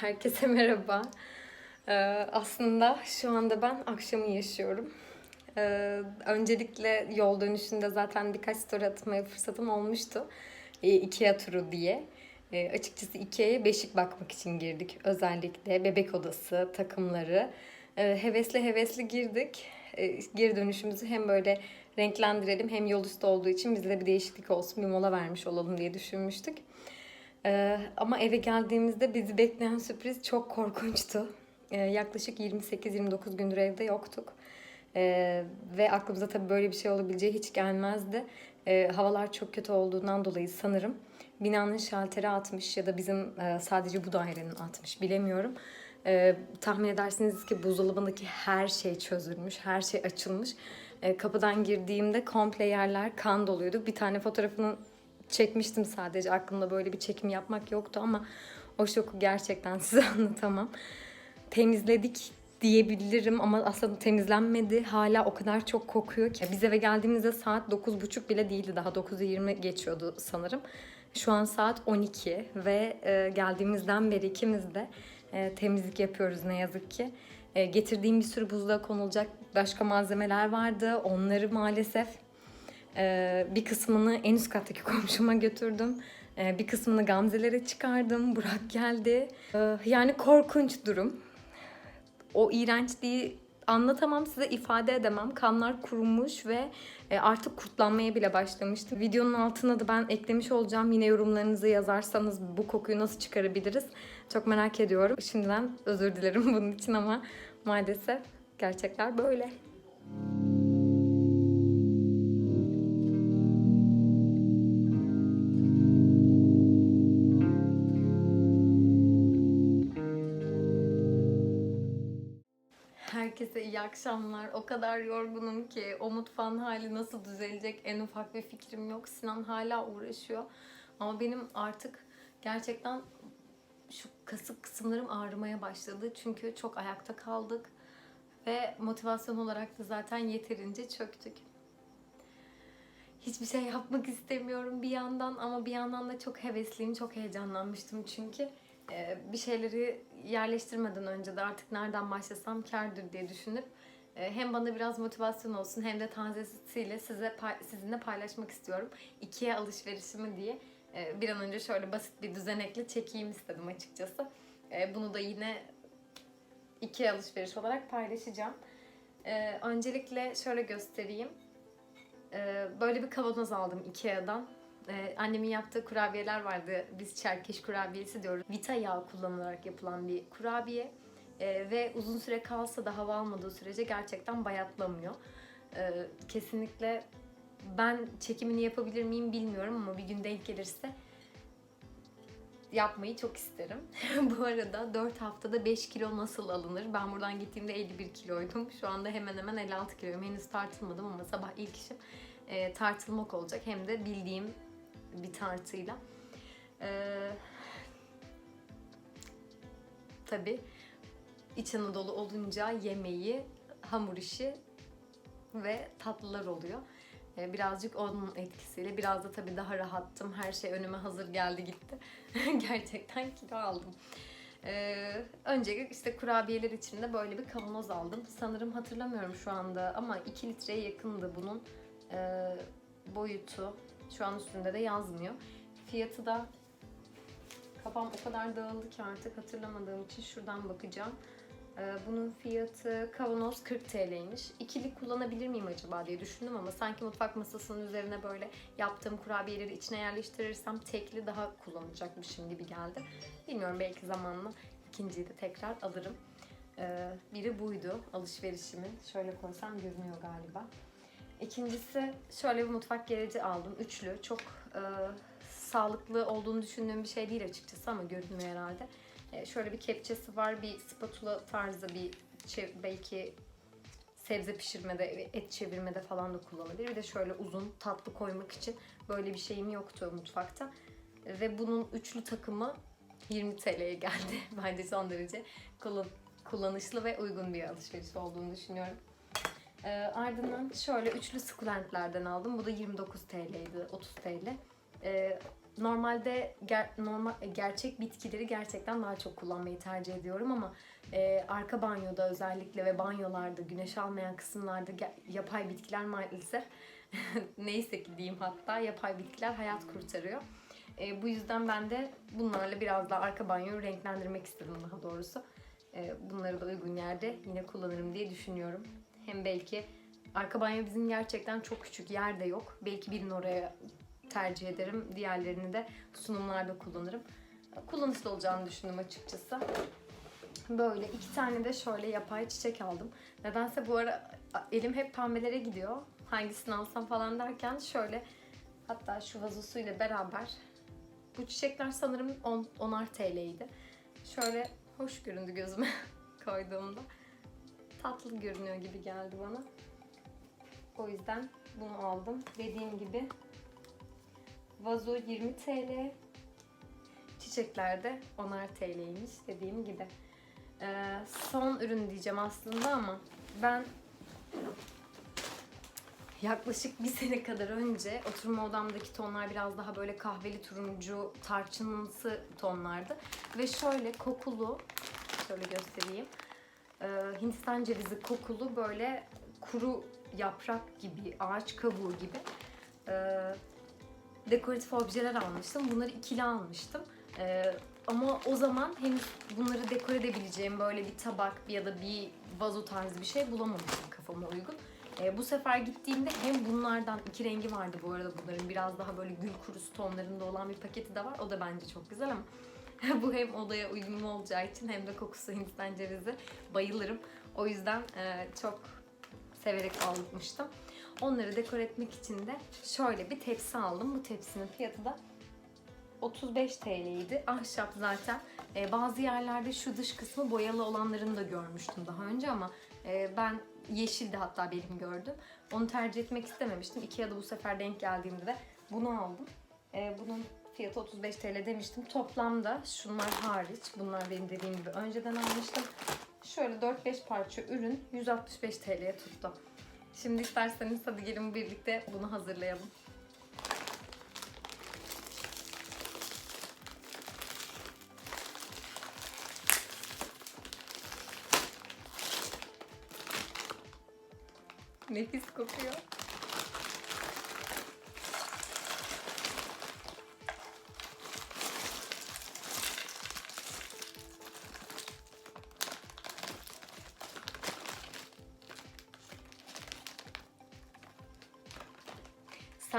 Herkese merhaba. Ee, aslında şu anda ben akşamı yaşıyorum. Ee, öncelikle yol dönüşünde zaten birkaç story atmaya fırsatım olmuştu. Ee, Ikea turu diye. Açıkçası Ikea'ya beşik bakmak için girdik. Özellikle bebek odası, takımları. Hevesli hevesli girdik. Geri dönüşümüzü hem böyle renklendirelim hem yol üstü olduğu için bize de bir değişiklik olsun, bir mola vermiş olalım diye düşünmüştük. Ee, ama eve geldiğimizde bizi bekleyen sürpriz çok korkunçtu. Ee, yaklaşık 28-29 gündür evde yoktuk. Ee, ve aklımıza tabii böyle bir şey olabileceği hiç gelmezdi. Ee, havalar çok kötü olduğundan dolayı sanırım binanın şalteri atmış ya da bizim e, sadece bu dairenin atmış bilemiyorum. Ee, tahmin edersiniz ki buzdolabındaki her şey çözülmüş, her şey açılmış. Ee, kapıdan girdiğimde komple yerler kan doluydu. Bir tane fotoğrafını çekmiştim sadece. Aklımda böyle bir çekim yapmak yoktu ama o şoku gerçekten size anlatamam. Temizledik diyebilirim ama aslında temizlenmedi. Hala o kadar çok kokuyor ki. Biz eve geldiğimizde saat 9.30 bile değildi. Daha 9'u 20 geçiyordu sanırım. Şu an saat 12 ve e, geldiğimizden beri ikimiz de e, temizlik yapıyoruz ne yazık ki. E, getirdiğim bir sürü buzluğa konulacak başka malzemeler vardı. Onları maalesef bir kısmını en üst kattaki komşuma götürdüm. Ee, bir kısmını Gamze'lere çıkardım. Burak geldi. Ee, yani korkunç durum. O iğrençliği anlatamam size ifade edemem. Kanlar kurumuş ve e, artık kurtlanmaya bile başlamıştı. Videonun altına da ben eklemiş olacağım. Yine yorumlarınızı yazarsanız bu kokuyu nasıl çıkarabiliriz? Çok merak ediyorum. Şimdiden özür dilerim bunun için ama maalesef gerçekler böyle. Herkese iyi akşamlar. O kadar yorgunum ki o mutfağın hali nasıl düzelecek en ufak bir fikrim yok. Sinan hala uğraşıyor. Ama benim artık gerçekten şu kasık kısımlarım ağrımaya başladı. Çünkü çok ayakta kaldık. Ve motivasyon olarak da zaten yeterince çöktük. Hiçbir şey yapmak istemiyorum bir yandan ama bir yandan da çok hevesliyim, çok heyecanlanmıştım çünkü bir şeyleri yerleştirmeden önce de artık nereden başlasam kârdır diye düşünüp e, hem bana biraz motivasyon olsun hem de tazesiyle size sizinle paylaşmak istiyorum. İkiye alışverişimi diye e, bir an önce şöyle basit bir düzenekle çekeyim istedim açıkçası. E, Bunu da yine iki alışveriş olarak paylaşacağım. Öncelikle şöyle göstereyim. Böyle bir kavanoz aldım Ikea'dan. Ee, annemin yaptığı kurabiyeler vardı. Biz çerkeş kurabiyesi diyoruz. Vita yağı kullanılarak yapılan bir kurabiye. Ee, ve uzun süre kalsa da hava almadığı sürece gerçekten bayatlamıyor. Ee, kesinlikle ben çekimini yapabilir miyim bilmiyorum ama bir gün denk gelirse yapmayı çok isterim. Bu arada 4 haftada 5 kilo nasıl alınır? Ben buradan gittiğimde 51 kiloydum. Şu anda hemen hemen 56 kiloyum. Henüz tartılmadım ama sabah ilk işim e, tartılmak olacak. Hem de bildiğim bir tartıyla. Ee, tabii İç Anadolu olunca yemeği, hamur işi ve tatlılar oluyor. Ee, birazcık onun etkisiyle biraz da tabii daha rahattım. Her şey önüme hazır geldi gitti. Gerçekten kilo aldım. Ee, öncelikle işte kurabiyeler için de böyle bir kavanoz aldım. Sanırım hatırlamıyorum şu anda ama 2 litreye yakındı bunun e, boyutu. Şu an üstünde de yazmıyor. Fiyatı da kafam o kadar dağıldı ki artık hatırlamadığım için şuradan bakacağım. Ee, bunun fiyatı kavanoz 40 TL'ymiş. İkili kullanabilir miyim acaba diye düşündüm ama sanki mutfak masasının üzerine böyle yaptığım kurabiyeleri içine yerleştirirsem tekli daha kullanacakmışım gibi geldi. Bilmiyorum belki zamanla ikinciyi de tekrar alırım. Ee, biri buydu alışverişimin. Şöyle koysam görünüyor galiba. İkincisi şöyle bir mutfak gereci aldım. Üçlü. Çok e, sağlıklı olduğunu düşündüğüm bir şey değil açıkçası ama görünüyor herhalde. E, şöyle bir kepçesi var. Bir spatula tarzı bir belki sebze pişirmede, et çevirmede falan da kullanılabilir. Bir de şöyle uzun tatlı koymak için böyle bir şeyim yoktu mutfakta. Ve bunun üçlü takımı 20 TL'ye geldi. Bence son derece kullan- kullanışlı ve uygun bir alışveriş olduğunu düşünüyorum. Ee, ardından şöyle üçlü sukulentlerden aldım. Bu da 29 TL'ydi, 30 TL. Ee, normalde ger- normal e, gerçek bitkileri gerçekten daha çok kullanmayı tercih ediyorum ama e, arka banyoda özellikle ve banyolarda güneş almayan kısımlarda yapay bitkiler maalesef neyse ki diyeyim hatta yapay bitkiler hayat kurtarıyor. E, bu yüzden ben de bunlarla biraz daha arka banyoyu renklendirmek istedim daha doğrusu. E, bunları da uygun yerde yine kullanırım diye düşünüyorum. Hem belki arka banyo bizim gerçekten çok küçük yer de yok. Belki birini oraya tercih ederim. Diğerlerini de sunumlarda kullanırım. Kullanışlı olacağını düşündüm açıkçası. Böyle iki tane de şöyle yapay çiçek aldım. Nedense bu ara elim hep pembelere gidiyor. Hangisini alsam falan derken şöyle hatta şu vazosuyla beraber bu çiçekler sanırım 10, 10'ar TL'ydi. Şöyle hoş göründü gözüme koyduğumda. Tatlı görünüyor gibi geldi bana. O yüzden bunu aldım. Dediğim gibi vazo 20 TL. Çiçekler de 10'ar TL'ymiş dediğim gibi. Ee, son ürün diyeceğim aslında ama ben yaklaşık bir sene kadar önce oturma odamdaki tonlar biraz daha böyle kahveli turuncu tarçınımsı tonlardı. Ve şöyle kokulu, şöyle göstereyim. Ee, Hindistan cevizi kokulu böyle kuru yaprak gibi, ağaç kabuğu gibi ee, dekoratif objeler almıştım. Bunları ikili almıştım. Ee, ama o zaman henüz bunları dekore edebileceğim böyle bir tabak ya da bir vazo tarzı bir şey bulamamıştım kafama uygun. Ee, bu sefer gittiğimde hem bunlardan iki rengi vardı bu arada bunların biraz daha böyle gül kurusu tonlarında olan bir paketi de var. O da bence çok güzel ama bu hem odaya uyumlu olacağı için hem de kokusu Hindistan cevizi bayılırım. O yüzden e, çok severek almıştım. Onları dekor etmek için de şöyle bir tepsi aldım. Bu tepsinin fiyatı da 35 TL'ydi. Ahşap zaten. Ee, bazı yerlerde şu dış kısmı boyalı olanlarını da görmüştüm daha önce ama e, ben yeşildi hatta benim gördüm. Onu tercih etmek istememiştim. Ikea'da bu sefer denk geldiğimde de bunu aldım. Ee, bunun fiyatı 35 TL demiştim. Toplamda şunlar hariç, bunlar benim dediğim gibi önceden almıştım. Şöyle 4-5 parça ürün 165 TL'ye tuttu. Şimdi isterseniz hadi gelin birlikte bunu hazırlayalım. Nefis kokuyor.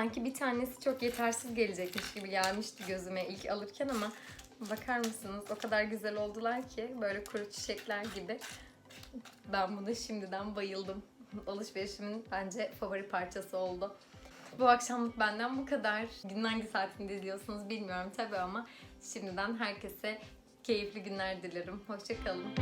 Sanki bir tanesi çok yetersiz gelecekmiş gibi gelmişti gözüme ilk alırken ama bakar mısınız o kadar güzel oldular ki böyle kuru çiçekler gibi. Ben buna şimdiden bayıldım. Alışverişimin bence favori parçası oldu. Bu akşam benden bu kadar. Günün hangi saatinde izliyorsunuz bilmiyorum tabii ama şimdiden herkese keyifli günler dilerim. Hoşçakalın.